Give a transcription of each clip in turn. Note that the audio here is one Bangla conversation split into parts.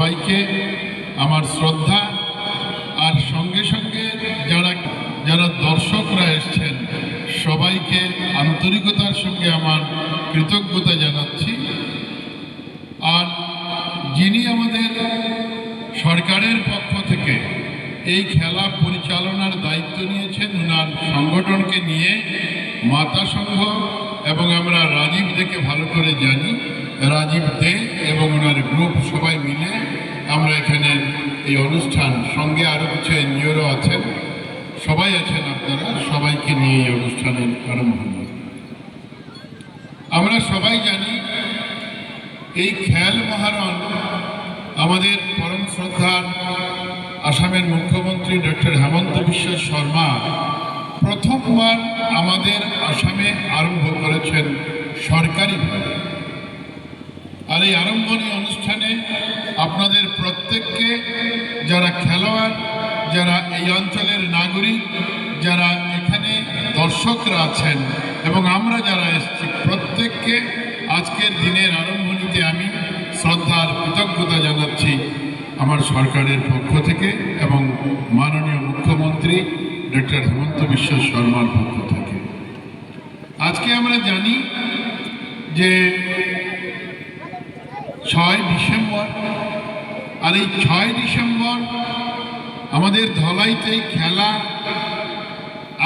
সবাইকে আমার শ্রদ্ধা। আর সঙ্গে সঙ্গে যারা যারা দর্শকরা এসছেন, সবাইকে আন্তরিকতার সঙ্গে আমার কৃতজ্ঞতা জানাচ্ছি। আর যিনি আমাদের সরকারের পক্ষ থেকে এই খেলা পরিচালনার দায়িত্ব নিয়েছেন ওনার সংগঠনকে নিয়ে মাতা সংঘ এবং আমরা রাজীব দেকে ভালো করে জানি। রাজীব দে এবং ওনার গ্রুপ সবাই মিলে আমরা এখানে এই অনুষ্ঠান সঙ্গে আরও কিছু এনজিওরও আছেন। সবাই আছেন আপনারা, সবাইকে নিয়ে এই অনুষ্ঠানের আরম্ভ হল। আমরা সবাই জানি এই খেয়াল মহারণ আমাদের পরম শ্রদ্ধার আসামের মুখ্যমন্ত্রী ডক্টর হেমন্ত বিশ্ব শর্মা প্রথমবার আমাদের আসামে আরম্ভ করেছেন সরকারিভাবে। আর এই আরম্ভনী অনুষ্ঠানে আপনাদের প্রত্যেককে, যারা খেলোয়াড়, যারা এই অঞ্চলের নাগরিক, যারা এখানে দর্শকরা আছেন এবং আমরা যারা এসেছি, প্রত্যেককে আজকের দিনের আরম্ভণীতে আমি শ্রদ্ধার কৃতজ্ঞতা জানাচ্ছি আমার সরকারের পক্ষ থেকে এবং মাননীয় মুখ্যমন্ত্রী ডক্টর হেমন্ত বিশ্ব শর্মার পক্ষ থেকে। আজকে আমরা জানি যে ছয় ডিসেম্বর। আর এই ছয় ডিসেম্বর আমাদের ধলাইতে খেলা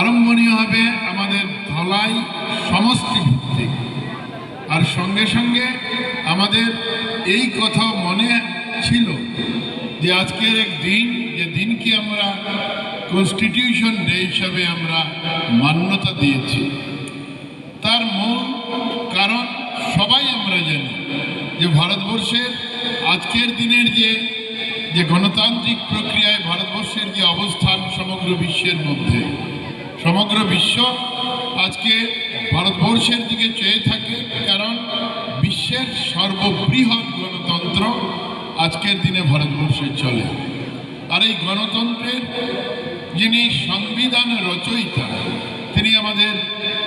আরম্ভনীয় হবে আমাদের ধলাই সমষ্টি ভিত্তিক। আর সঙ্গে সঙ্গে আমাদের এই কথা মনে ছিল যে আজকের এক দিন, যে দিনকে আমরা কনস্টিটিউশন ডে হিসাবে আমরা মান্যতা দিয়েছি। তার মূল কারণ সবাই আমরা জানি। যে ভারতবর্ষের আজকের দিনের যে যে গণতান্ত্রিক প্রক্রিয়ায় ভারতবর্ষের যে অবস্থান সমগ্র বিশ্বের মধ্যে। সমগ্র বিশ্ব আজকে ভারতবর্ষের দিকে চেয়ে থাকে, কারণ বিশ্বের সর্ববৃহৎ গণতন্ত্র আজকের দিনে ভারতবর্ষে চলে। আর এই গণতন্ত্রের যিনি সংবিধান রচয়িতা, তিনি আমাদের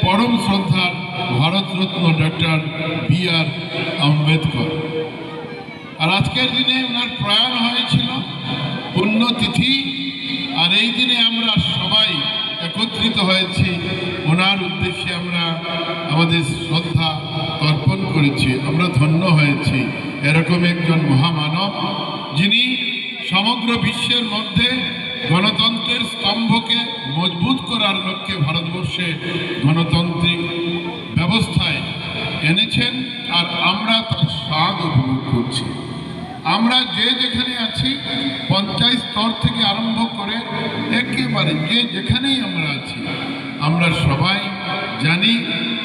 পরম শ্রদ্ধার Bharat Ratna doctor B R Ambedkar. আর আজকের দিনে ওনার প্রয়াণ হয়েছিল পুণ্যতিথি, আর এই দিনে আমরা সবাই একত্রিত হয়েছি। ওনার উদ্দেশ্যে আমরা আমাদের শ্রদ্ধা তর্পণ করেছি, আমরা ধন্য হয়েছি। এরকম একজন মহামানব যিনি সমগ্র বিশ্বের মধ্যে গণতন্ত্রের স্তম্ভকে মজবুত করার লক্ষ্যে ভারতবর্ষে ব্যবস্থায় এনেছেন আর আমরা তার স্বাদ উপভোগ করছি। আমরা যে যেখানে আছি, পঞ্চায়েত স্তর থেকে আরম্ভ করে একেবারে যে যেখানেই আমরা আছি, আমরা সবাই জানি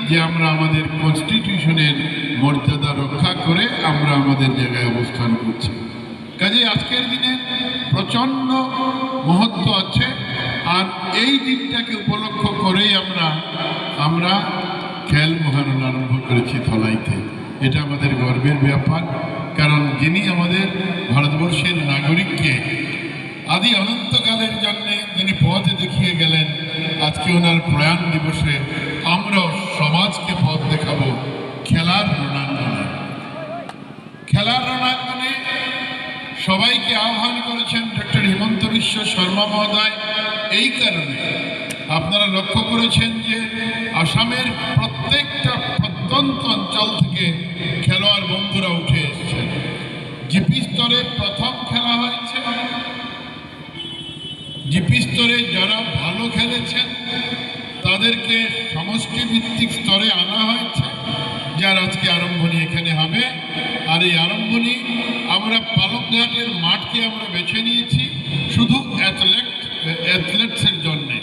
যে আমরা আমাদের কনস্টিটিউশনের মর্যাদা রক্ষা করে আমরা আমাদের জায়গায় অবস্থান করছি। কাজে আজকের দিনে প্রচণ্ড মহত্ব আছে, আর এই দিনটাকে উপলক্ষ করেই আমরা আমরা খেল মহারণ আরম্ভ করেছি থলাইতে এটা আমাদের গর্বের ব্যাপার, কারণ যিনি আমাদের ভারতবর্ষের নাগরিককে আদি অনন্তকালের জন্য যিনি পথ দেখিয়ে গেলেন, আজকে ওনার প্রয়াণ দিবসে আমরাও সমাজকে পথ দেখাবো খেলার রণাঙ্গনে। খেলার রণাঙ্গনে সবাইকে আহ্বান করেছেন ডক্টর হিমন্ত বিশ্ব শর্মা মহোদয়, এই কারণে। আপনারা লক্ষ্য করেছেন যে আসামের প্রত্যেকটা প্রত্যন্ত অঞ্চল থেকে খেলোয়াড় বন্ধুরা উঠে এসেছেন জিপি স্তরে প্রথম খেলা হয়েছে। জিপি স্তরে যারা ভালো খেলেছেন, তাদেরকে সমষ্টি ভিত্তিক স্তরে আনা হয়েছে, যার আজকে আরম্ভণী এখানে হবে। আর এই আরম্ভণী আমরা পালকঘাটের মাঠকে আমরা বেছে নিয়েছি। শুধু অ্যাথলেট অ্যাথলেটসের জন্যে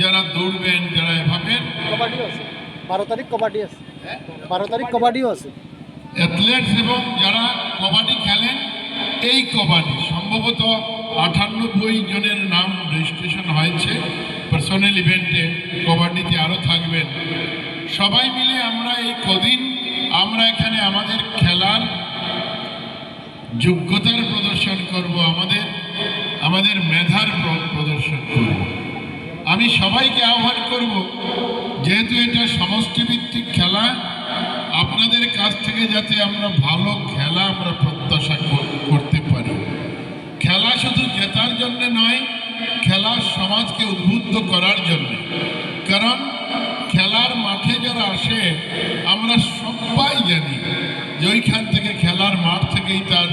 যারা দৌড়বেন যারা এভাবে কবাডিও আছে বারো তারিখ কবাডি আছে। বারো তারিখ কবাডিও আছে। অ্যাথলেটস এবং যারা কবাডি খেলেন এই কবাডি সম্ভবত আটানব্বই জনের নাম রেজিস্ট্রেশন হয়েছে। পার্সোনাল ইভেন্টে কবাডিতে আরও থাকবেন। সবাই মিলে আমরা এই কদিন আমরা এখানে আমাদের খেলার যোগ্যতার প্রদর্শন করব আমাদের আমাদের মেধার প্র- প্রদর্শন করব। আমি সবাইকে আহ্বান করব, যেহেতু এটা সমষ্টিভিত্তিক খেলা, আপনাদের কাছ থেকে যাতে আমরা ভালো খেলা আমরা প্রত্যাশা করতে পারি। খেলা শুধু জেতার জন্য নয় খেলার সমাজকে উদ্বুদ্ধ করার জন্য। কারণ, খেলার মাঠে যারা আসে, আমরা সবাই জানি যে ওইখান থেকে খেলার মাঠ থেকেই তার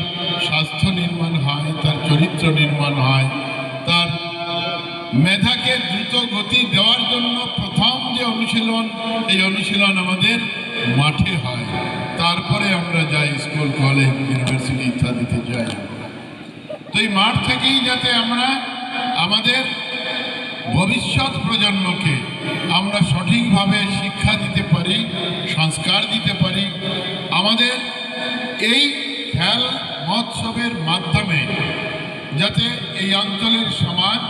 দ্রুত গতি দেওয়ার জন্য প্রথম যে অনুশীলন, এই অনুশীলন আমাদের মাঠে হয়। তারপরে আমরা যাই স্কুল, কলেজ, ইউনিভার্সিটি ইত্যাদিতে যাই। তো এই মাঠ থেকেই যাতে আমরা আমাদের ভবিষ্যৎ প্রজন্মকে আমরা সঠিকভাবে শিক্ষা দিতে পারি, সংস্কার দিতে পারি, আমাদের এই খেল মহোৎসবের মাধ্যমে যাতে এই অঞ্চলের সমাজ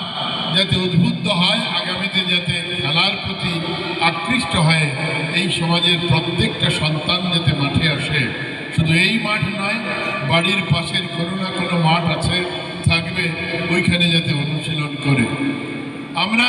যাতে উদ্বুদ্ধ হয়, আগামীতে যাতে খেলার প্রতি আকৃষ্ট হয়, এই সমাজের প্রত্যেকটা সন্তান যাতে মাঠে আসে। শুধু এই মাঠ নয়, বাড়ির পাশের কোনো না কোনো মাঠ আছে, থাকবে, ওইখানে যাতে অনুশীলন করে। আমরা